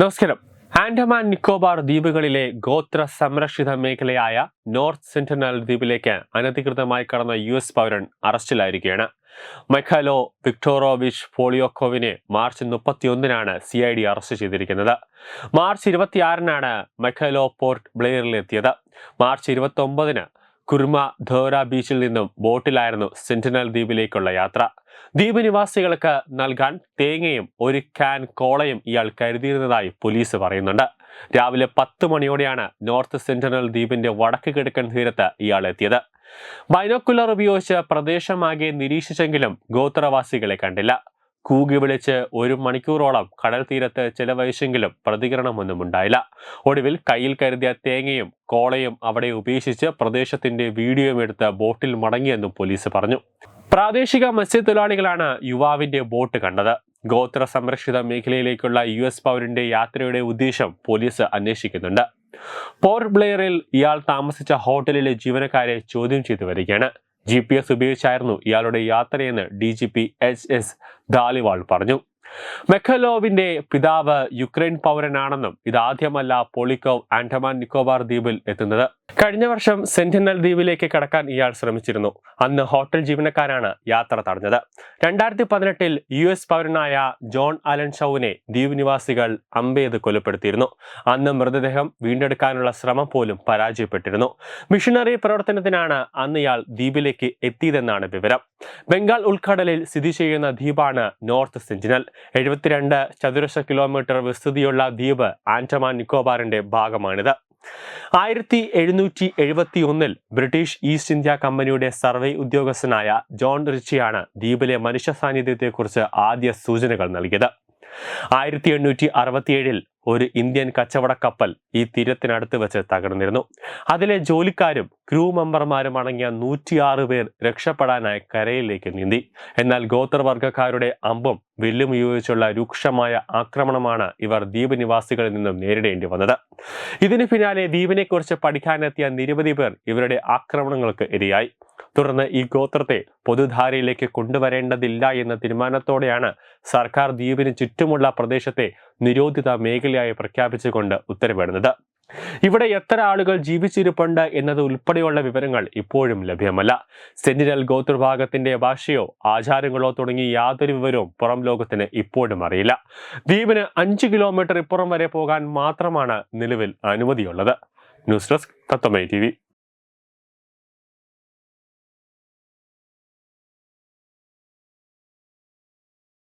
നമസ്കാരം. ആൻഡമാൻ നിക്കോബാർ ദ്വീപുകളിലെ ഗോത്ര സംരക്ഷിത മേഖലയായ നോർത്ത് സെന്റിനൽ ദ്വീപിലേക്ക് അനധികൃതമായി കടന്ന യു എസ് പൗരൻ അറസ്റ്റിലായിരിക്കുകയാണ്. മൈഖാലോ വിക്ടോറോവിച്ച് പോളിയോക്കോവിനെ മാർച്ച് മുപ്പത്തിയൊന്നിനാണ് സി ഐ ഡി അറസ്റ്റ് ചെയ്തിരിക്കുന്നത്. മാർച്ച് ഇരുപത്തിയാറിനാണ് മൈഖാലോ പോർട്ട് ബ്ലെയറിൽ എത്തിയത് മാർച്ച് ഇരുപത്തി ഒമ്പതിന് കുർമ ധോര ബീച്ചിൽ നിന്നും ബോട്ടിലായിരുന്നു സെന്റിനൽ ദ്വീപിലേക്കുള്ള യാത്ര. ദ്വീപ് നിവാസികൾക്ക് നൽകാൻ തേങ്ങയും ഒരു ക്യാൻ കോളയും ഇയാൾ കരുതിയിരുന്നതായി പോലീസ് പറയുന്നുണ്ട്. രാവിലെ പത്ത് മണിയോടെയാണ് നോർത്ത് സെൻട്രൽ ദ്വീപിന്റെ വടക്ക് കിഴക്കൻ തീരത്ത് ഇയാൾ എത്തിയത്. ബൈനോക്കുലർ ഉപയോഗിച്ച് പ്രദേശമാകെ നിരീക്ഷിച്ചെങ്കിലും ഗോത്രവാസികളെ കണ്ടില്ല. കൂകി വിളിച്ച് ഒരു മണിക്കൂറോളം കടൽ തീരത്ത് ചെലവഴിച്ചെങ്കിലും പ്രതികരണമൊന്നും ഉണ്ടായില്ല. ഒടുവിൽ കയ്യിൽ കരുതിയ തേങ്ങയും കോളയും അവിടെ ഉപേക്ഷിച്ച് പ്രദേശത്തിന്റെ വീഡിയോയും എടുത്ത് ബോട്ടിൽ മടങ്ങിയെന്നും പോലീസ് പറഞ്ഞു. പ്രാദേശിക മത്സ്യത്തൊഴിലാളികളാണ് യുവാവിന്റെ ബോട്ട് കണ്ടത്. ഗോത്ര സംരക്ഷിത മേഖലയിലേക്കുള്ള യു എസ് പൗരന്റെ യാത്രയുടെ ഉദ്ദേശം പോലീസ് അന്വേഷിക്കുന്നുണ്ട്. പോർട്ട് ബ്ലെയറിൽ ഇയാൾ താമസിച്ച ഹോട്ടലിലെ ജീവനക്കാരെ ചോദ്യം ചെയ്തു വരികയാണ്. ജി പി എസ് ഉപയോഗിച്ചായിരുന്നു ഇയാളുടെ യാത്രയെന്ന് D G P H S പറഞ്ഞു. മെഖലോവിന്റെ പിതാവ് യുക്രൈൻ പൗരനാണെന്നും ഇതാദ്യമല്ല പോളിക്കോവ് ആൻഡമാൻ നിക്കോബാർ ദ്വീപിൽ എത്തുന്നത്. കഴിഞ്ഞ വർഷം സെന്റിനൽ ദ്വീപിലേക്ക് കടക്കാൻ ഇയാൾ ശ്രമിച്ചിരുന്നു. അന്ന് ഹോട്ടൽ ജീവനക്കാരാണ് യാത്ര തടഞ്ഞത്. രണ്ടായിരത്തി പതിനെട്ടിൽ യു എസ് പൗരനായ ജോൺ അലൻ ഷൌവിനെ ദ്വീപ് നിവാസികൾ അമ്പെയ്ത് കൊലപ്പെടുത്തിയിരുന്നു. അന്ന് മൃതദേഹം വീണ്ടെടുക്കാനുള്ള ശ്രമം പോലും പരാജയപ്പെട്ടിരുന്നു. മിഷണറി പ്രവർത്തനത്തിനാണ് അന്ന് ഇയാൾ ദ്വീപിലേക്ക് എത്തിയതെന്നാണ് വിവരം. ബംഗാൾ ഉൾക്കടലിൽ സ്ഥിതി ചെയ്യുന്ന ദ്വീപാണ് നോർത്ത് സെന്റിനൽ. എഴുപത്തിരണ്ട് ചതുരശ്ര കിലോമീറ്റർ വിസ്തൃതിയുള്ള ദ്വീപ് ആൻഡമാൻ നിക്കോബാറിന്റെ ഭാഗമാണിത്. ആയിരത്തി എഴുന്നൂറ്റി എഴുപത്തി ഒന്നിൽ ബ്രിട്ടീഷ് ഈസ്റ്റ് ഇന്ത്യ കമ്പനിയുടെ സർവേ ഉദ്യോഗസ്ഥനായ ജോൺ റിച്ചിയാണ് ദ്വീപിലെ മനുഷ്യ സാന്നിധ്യത്തെക്കുറിച്ച് ആദ്യ സൂചനകൾ നൽകിയത്. ആയിരത്തി എണ്ണൂറ്റി അറുപത്തിയേഴിൽ ഒരു ഇന്ത്യൻ കച്ചവട കപ്പൽ ഈ തീരത്തിനടുത്ത് വെച്ച് തകർന്നിരുന്നു. അതിലെ ജോലിക്കാരും ക്രൂ മെമ്പർമാരും അടങ്ങിയ നൂറ്റിയാറ് പേർ രക്ഷപ്പെടാനായി കരയിലേക്ക് നീന്തി. എന്നാൽ ഗോത്രവർഗക്കാരുടെ അമ്പും വില്ലും ഉപയോഗിച്ചുള്ള രൂക്ഷമായ ആക്രമണമാണ് ഇവർ ദ്വീപ് നിവാസികളിൽ നിന്നും നേരിടേണ്ടി വന്നത്. ഇതിന് പിന്നാലെ ദ്വീപിനെക്കുറിച്ച് പഠിക്കാനെത്തിയ നിരവധി പേർ ഇവരുടെ ആക്രമണങ്ങൾക്ക് ഇരയായി. തുടർന്ന് ഈ ഗോത്രത്തെ പൊതുധാരയിലേക്ക് കൊണ്ടുവരേണ്ടതില്ല എന്ന തീരുമാനത്തോടെയാണ് സർക്കാർ ദ്വീപിന് ചുറ്റുമുള്ള പ്രദേശത്തെ നിരോധിത മേഖലയായി പ്രഖ്യാപിച്ചുകൊണ്ട് ഉത്തരവിടുന്നത്. ഇവിടെ എത്ര ആളുകൾ ജീവിച്ചിരിപ്പുണ്ട് എന്നത് ഉൾപ്പെടെയുള്ള വിവരങ്ങൾ ഇപ്പോഴും ലഭ്യമല്ല. സെന്റിനൽ ഗോത്രഭാഗത്തിന്റെ ഭാഷയോ ആചാരങ്ങളോ തുടങ്ങി യാതൊരു വിവരവും പുറം ലോകത്തിന് ഇപ്പോഴും അറിയില്ല. ദ്വീപിന് അഞ്ച് കിലോമീറ്റർ ഇപ്പുറം വരെ പോകാൻ മാത്രമാണ് നിലവിൽ അനുമതിയുള്ളത്. ന്യൂസ് ഡെസ്ക് തത്തമൈ ടി